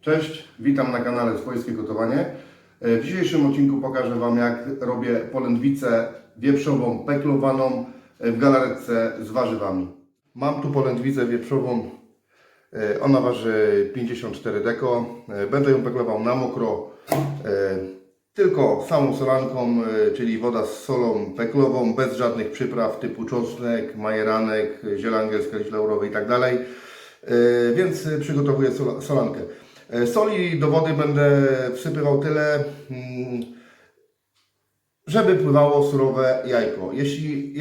Cześć, witam na kanale Swojskie Gotowanie. E, W dzisiejszym odcinku pokażę Wam jak robię polędwicę wieprzową peklowaną e, w galaretce z warzywami. Mam tu polędwicę wieprzową, e, ona waży 54 deko. Będę ją peklował na mokro, tylko samą solanką, czyli woda z solą peklową, bez żadnych przypraw typu czosnek, majeranek, ziele angielskie, liść laurowy i tak Więc przygotowuję sola- solankę. E, Soli do wody będę wsypywał tyle, mm, żeby pływało surowe jajko. Jeśli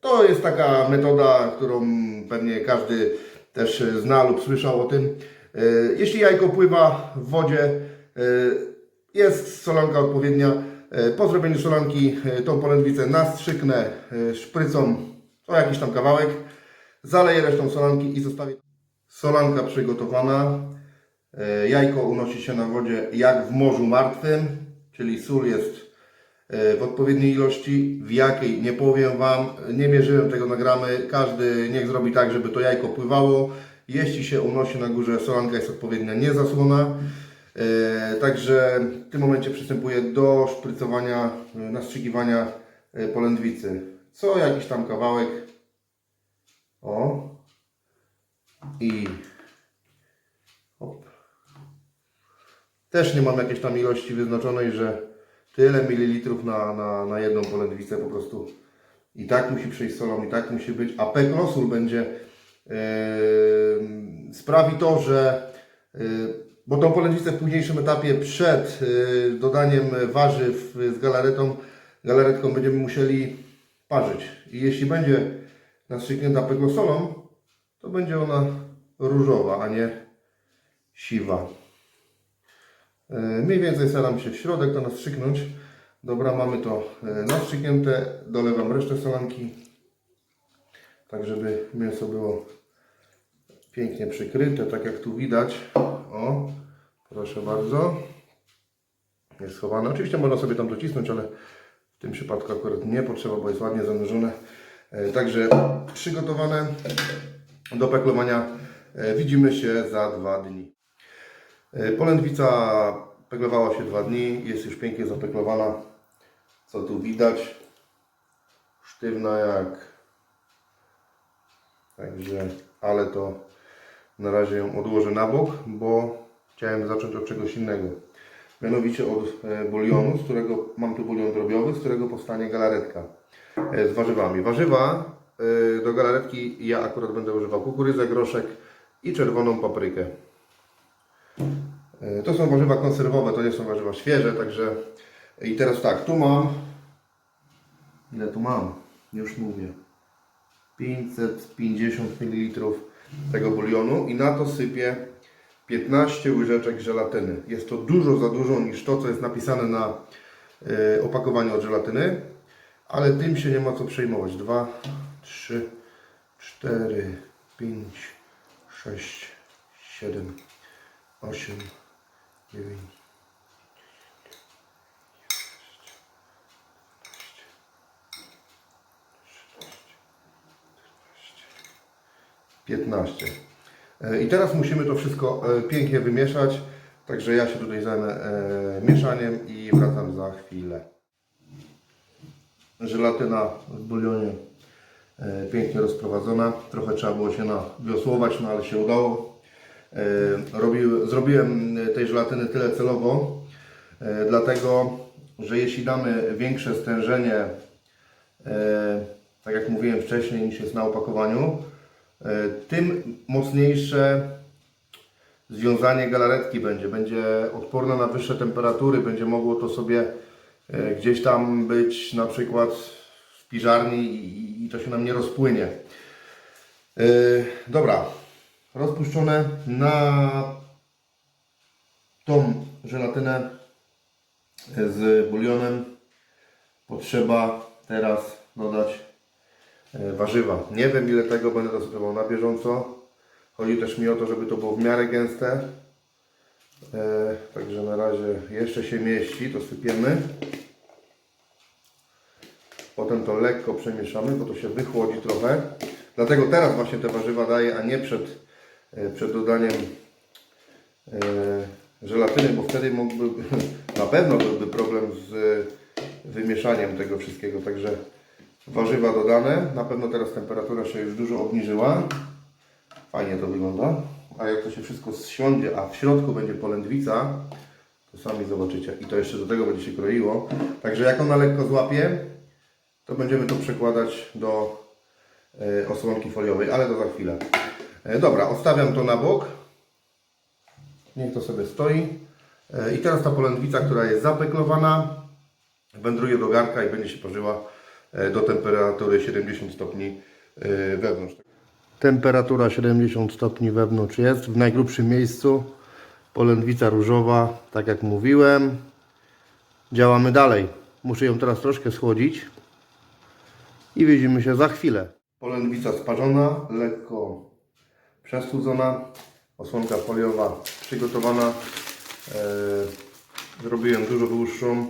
to jest taka metoda, którą pewnie każdy też zna lub słyszał o tym. E, Jeśli jajko pływa w wodzie, e, jest solanka odpowiednia. Po zrobieniu solanki tą polędwicę nastrzyknę szprycą o jakiś tam kawałek, zaleję resztą solanki i zostawię. Solanka przygotowana. E, Jajko unosi się na wodzie jak w morzu martwym, czyli sól jest e, w odpowiedniej ilości. W jakiej nie powiem Wam, nie mierzyłem tego na gramy. Każdy niech zrobi tak, żeby to jajko pływało. Jeśli się unosi na górze, solanka jest odpowiednia, nie zasłona. E, Także w tym momencie przystępuję do szprycowania, nastrzykiwania polędwicy. Co jakiś tam kawałek. O. I Hop. Też nie mam jakiejś tam ilości wyznaczonej, że tyle mililitrów na, na, na jedną polędwicę po prostu. I tak musi przejść solą, i tak musi być, a peklosul będzie yy, sprawi to, że yy, bo tą polędwicę w późniejszym etapie przed yy, dodaniem warzyw z galaretą, galaretką będziemy musieli parzyć. I jeśli będzie nastrzyknięta peklosolą, to będzie ona różowa, a nie siwa. E, Mniej więcej staram się środek to nastrzyknąć. Dobra, mamy to e, nastrzyknięte. Dolewam resztę solanki, tak żeby mięso było pięknie przykryte, tak jak tu widać. O, proszę bardzo. Jest schowane. Oczywiście można sobie tam docisnąć, ale w tym przypadku akurat nie potrzeba, bo jest ładnie zanurzone. E, Także przygotowane do peklowania. Widzimy się za dwa dni. E, Polędwica peklowała się dwa dni, jest już pięknie zapeklowana. Co tu widać? Sztywna jak. Także, ale to na razie ją odłożę na bok, bo chciałem zacząć od czegoś innego. Mianowicie od e, bulionu, z którego mam tu bulion drobiowy, z którego powstanie galaretka e, z warzywami. Warzywa do galaretki ja akurat będę używał kukurydzę, groszek i czerwoną paprykę. E, To są warzywa konserwowe, to nie są warzywa świeże, także i teraz tak, tu mam ile tu mam? Już mówię 550 ml tego bulionu i na to sypię 15 łyżeczek żelatyny. Jest to dużo za dużo niż to, co jest napisane na e, opakowaniu od żelatyny, ale tym się nie ma co przejmować. 2, 3, 4, 5, 6, 7, 8, 9, 15. E, I teraz musimy to wszystko e, pięknie wymieszać. Także ja się tutaj zajmę e, mieszaniem i wracam za chwilę. Żelatyna w bulionie pięknie rozprowadzona. Trochę trzeba było się nawiosłować, no ale się udało. E, robił, zrobiłem tej żelatyny tyle celowo, e, dlatego, że jeśli damy większe stężenie, e, tak jak mówiłem wcześniej, niż jest na opakowaniu, tym mocniejsze związanie galaretki będzie. Będzie odporna na wyższe temperatury, będzie mogło to sobie gdzieś tam być na przykład w piżarni i, to się nam nie rozpłynie. Dobra, rozpuszczone na tą żelatynę z bulionem potrzeba teraz dodać e, warzywa. Nie wiem ile tego będę dosypywał na bieżąco. Chodzi też mi o to, żeby to było w miarę gęste. E, także na razie jeszcze się mieści, to sypiemy. Potem to lekko przemieszamy, bo to się wychłodzi trochę. Dlatego teraz właśnie te warzywa daję, a nie przed, przed dodaniem e, żelatyny, bo wtedy mógłby, na pewno byłby problem z wymieszaniem tego wszystkiego. Także warzywa dodane. Na pewno teraz temperatura się już dużo obniżyła. Fajnie to wygląda. A jak to się wszystko zsiądzie, a w środku będzie polędwica, to sami zobaczycie. I to jeszcze do tego będzie się kroiło. Także jak ona lekko złapie, to będziemy to przekładać do e, osłonki foliowej, ale to za chwilę. E, Dobra, odstawiam to na bok. Niech to sobie stoi. E, I teraz ta polędwica, która jest zapeklowana, wędruje do garka i będzie się parzyła e, do temperatury 70 stopni wewnątrz. Temperatura 70 stopni wewnątrz jest. W najgrubszym miejscu polędwica różowa, tak jak mówiłem. Działamy dalej. Muszę ją teraz troszkę schłodzić i widzimy się za chwilę. Polędwica sparzona, lekko przestudzona, osłonka foliowa przygotowana. E, zrobiłem dużo dłuższą.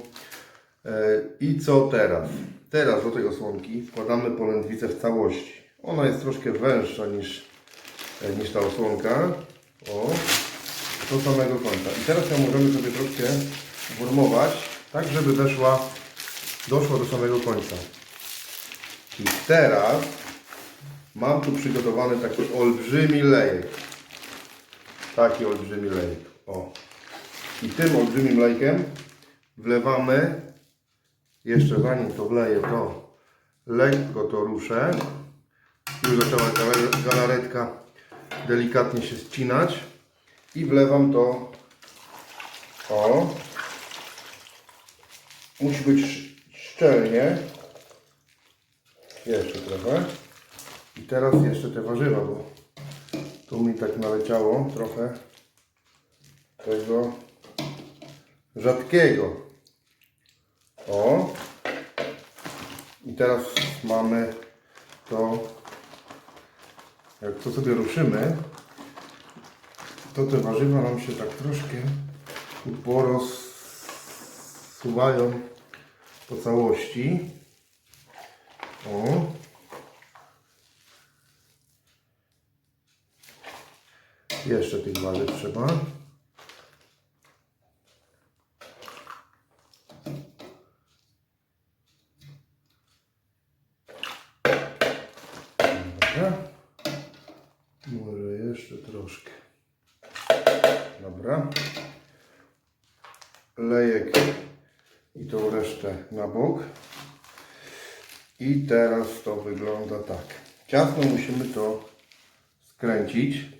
E, I co teraz? Teraz do tej osłonki wkładamy polędwicę w całości. Ona jest troszkę węższa niż, e, niż ta osłonka. O, do samego końca. I teraz ją możemy sobie troszkę formować, tak żeby weszła, doszła do samego końca. I teraz mam tu przygotowany taki olbrzymi lejek. Taki olbrzymi lejek. O. I tym olbrzymim lejkiem wlewamy, jeszcze zanim to wleję, to lekko to ruszę. Już zaczęła galaretka delikatnie się ścinać. I wlewam to. O. Musi być sz- szczelnie. Jeszcze trochę. I teraz jeszcze te warzywa, bo tu mi tak naleciało trochę tego rzadkiego. O. I teraz mamy to, jak to sobie ruszymy, to te warzywa nam się tak troszkę porozsuwają po całości. O. Jeszcze tych warzyw trzeba. Dobra. Może jeszcze troszkę. Dobra. Lejek i tą resztę na bok. I teraz to wygląda tak. Ciasno musimy to skręcić.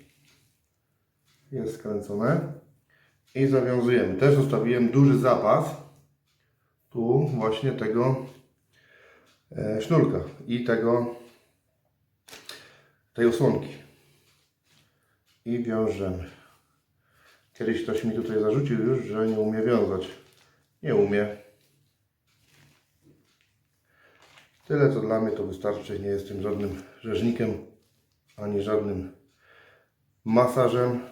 Jest skręcone. I zawiązujemy. Też zostawiłem duży zapas. Tu właśnie tego e, sznurka i tego tej osłonki. I wiążemy. Kiedyś ktoś mi tutaj zarzucił już, że nie umie wiązać. Nie umie. Tyle co dla mnie to wystarczy. Nie jestem żadnym rzeźnikiem ani żadnym masażem.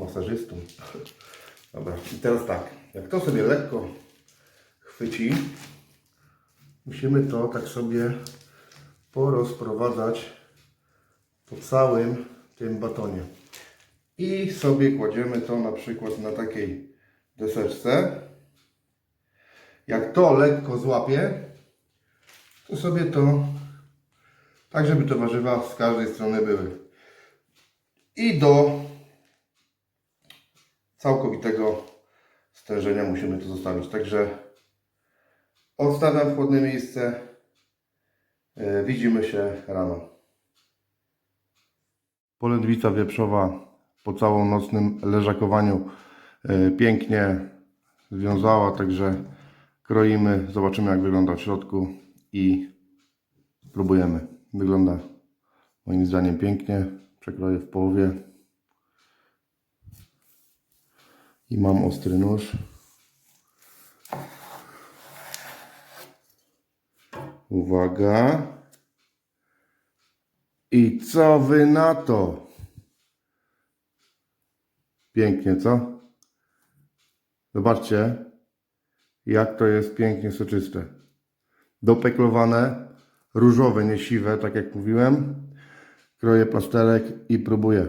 Masażystą. Dobra, i teraz tak. Jak to sobie lekko chwyci, musimy to tak sobie porozprowadzać po całym tym batonie. I sobie kładziemy to na przykład na takiej deseczce. Jak to lekko złapie, to sobie to tak, żeby te warzywa z każdej strony były. I do całkowitego stężenia musimy to zostawić. Także odstawiam w chłodne miejsce. E, Widzimy się rano. Polędwica wieprzowa po całym nocnym leżakowaniu e, pięknie związała, także kroimy, zobaczymy jak wygląda w środku i spróbujemy. Wygląda moim zdaniem pięknie. Przekroję w połowie. I mam ostry nóż. Uwaga. I co wy na to? Pięknie, co? Zobaczcie, jak to jest pięknie soczyste. Dopeklowane, różowe, nie siwe, tak jak mówiłem. Kroję plasterek i próbuję.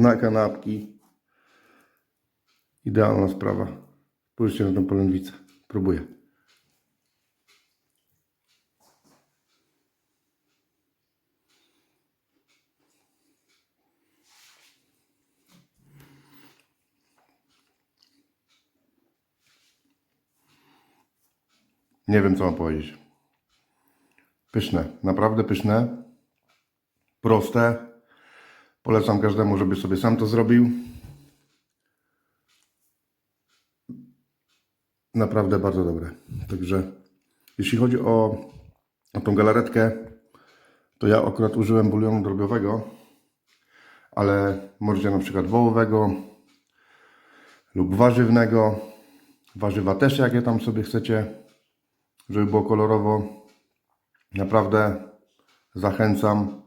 Na kanapki. Idealna sprawa. Spójrzcie na tę polędwicę. Próbuję. Nie wiem, co mam powiedzieć. Pyszne, naprawdę pyszne. Proste. Polecam każdemu, żeby sobie sam to zrobił. Naprawdę bardzo dobre. Także jeśli chodzi o, o tą galaretkę, to ja akurat użyłem bulionu drobiowego, ale możecie na przykład wołowego lub warzywnego. Warzywa też, jakie tam sobie chcecie, żeby było kolorowo. Naprawdę zachęcam.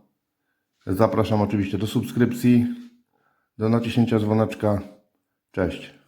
Zapraszam oczywiście do subskrypcji, do naciśnięcia dzwoneczka. Cześć.